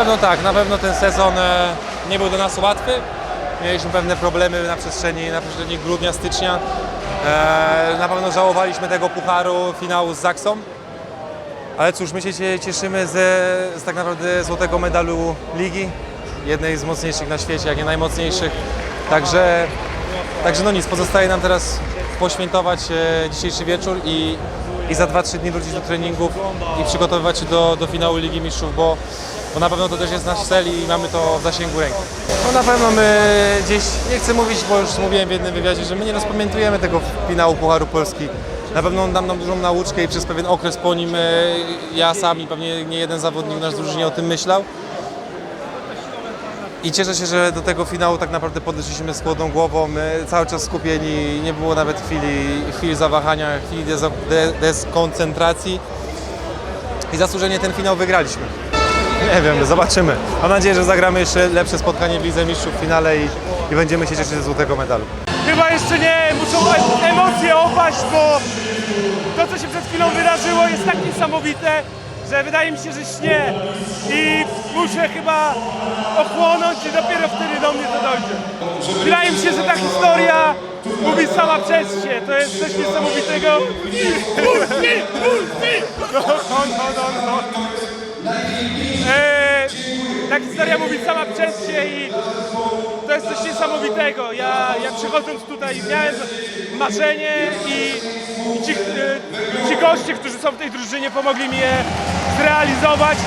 pewno tak, na pewno ten sezon e, nie był dla nas łatwy. Mieliśmy pewne problemy na przestrzeni, na przestrzeni grudnia, stycznia. E, Na pewno żałowaliśmy tego pucharu, finału z Zaksą. Ale cóż, my się cie- cieszymy ze, z tak naprawdę złotego medalu ligi. Jednej z mocniejszych na świecie, jak nie najmocniejszych. Także, także no nic, pozostaje nam teraz poświętować e, dzisiejszy wieczór i, i za 2-3 dni wrócić do treningów i przygotowywać się do, do finału Ligi Mistrzów, bo, bo na pewno to też jest nasz cel i mamy to w zasięgu ręki. No na pewno my gdzieś, nie chcę mówić, bo już mówiłem w jednym wywiadzie, że my nie rozpamiętujemy tego finału Pucharu Polski. Na pewno on dam nam dużą nauczkę i przez pewien okres po nim e, ja sam i pewnie nie jeden zawodnik w naszej drużynie o tym myślał. I cieszę się, że do tego finału tak naprawdę podeszliśmy z chłodną głową, cały czas skupieni, nie było nawet chwili, chwili zawahania, chwili dez- de- deskoncentracji i zasłużenie ten finał wygraliśmy. Nie wiem, zobaczymy. Mam nadzieję, że zagramy jeszcze lepsze spotkanie w Lidze Mistrzów w finale i, i będziemy się cieszyć ze złotego medalu. Chyba jeszcze nie, muszą emocje opaść, bo to, co się przed chwilą wydarzyło, jest tak niesamowite, że wydaje mi się, że śnie. I muszę chyba ochłonąć i dopiero wtedy do mnie to dojdzie. Wydaje mi się, że ta historia mówi sama przez się. To jest coś niesamowitego. Multi! No, no, no, no, Eee, ta historia mówi sama przez się i to jest coś niesamowitego. Ja, ja przychodząc tutaj miałem marzenie i, i ci, e, ci goście, którzy są w tej drużynie pomogli mi je zrealizować,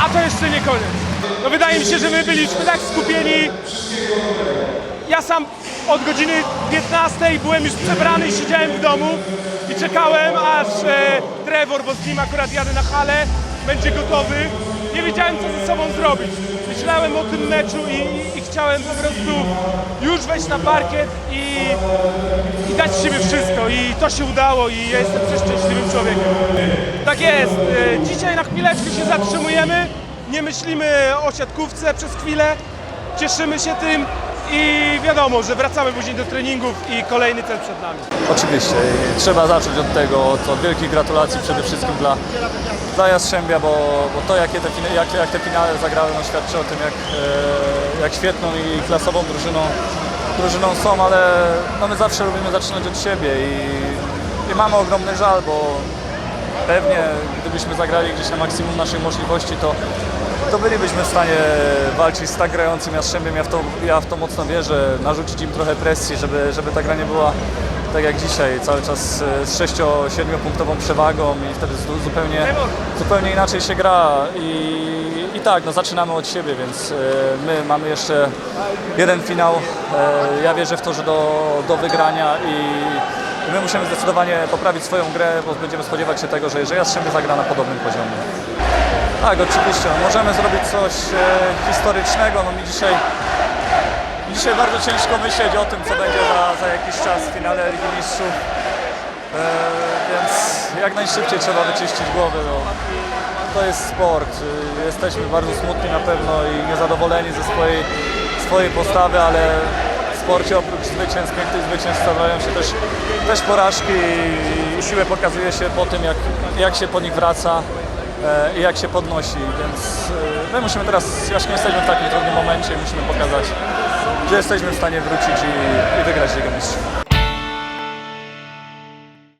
a to jeszcze nie koniec. No wydaje mi się, że my byliśmy tak skupieni. Ja sam od godziny 15 byłem już przebrany i siedziałem w domu i czekałem aż e, Trevor, bo z nim akurat jadę na halę, będzie gotowy. Nie wiedziałem co ze sobą zrobić. Myślałem o tym meczu i, i, i chciałem po prostu już wejść na parkiet i, i dać z siebie wszystko. I to się udało i ja jestem przeszczęśliwym człowiekiem. Tak jest. E, Dzisiaj na chwileczkę się zatrzymujemy. Nie myślimy o siatkówce przez chwilę. Cieszymy się tym i wiadomo, że wracamy później do treningów i kolejny cel przed nami. Oczywiście, trzeba zacząć od tego, od, wielkich gratulacji przede wszystkim dla, dla Jastrzębia, bo, bo to jakie te, jak, jak te finały zagrały, no, świadczy o tym, jak, e, jak świetną i klasową drużyną, drużyną są, ale no, my zawsze lubimy zaczynać od siebie i, i mamy ogromny żal, bo pewnie gdybyśmy zagrali gdzieś na maksimum naszych możliwości, to, to bylibyśmy w stanie walczyć z tak grającym Jastrzębiem. Ja w to, ja w to mocno wierzę, narzucić im trochę presji, żeby, żeby ta gra nie była tak jak dzisiaj, cały czas e, z 6-7 punktową przewagą i wtedy zu- zupełnie, zupełnie inaczej się gra i, i tak, no zaczynamy od siebie, więc e, my mamy jeszcze jeden finał. E, Ja wierzę w to, że do, do wygrania i i my musimy zdecydowanie poprawić swoją grę, bo będziemy spodziewać się tego, że jeżeli Jastrzębie zagra na podobnym poziomie. Tak, oczywiście. Możemy zrobić coś e, historycznego. No mi dzisiaj, dzisiaj bardzo ciężko myśleć o tym, co będzie za, za jakiś czas w finale Ligi Mistrzów. E, więc jak najszybciej trzeba wyczyścić głowy. No. To jest sport. Y, Jesteśmy bardzo smutni na pewno i niezadowoleni ze swojej, swojej postawy, ale w sporcie oprócz zwycięstw, pięknych zwycięstw zdarzają się też, też porażki i siłę pokazuje się po tym, jak, jak się po nich wraca e, i jak się podnosi. Więc e, my musimy teraz, właśnie jesteśmy w takim trudnym momencie, musimy pokazać, że jesteśmy w stanie wrócić i, i wygrać Ligę Mistrzów.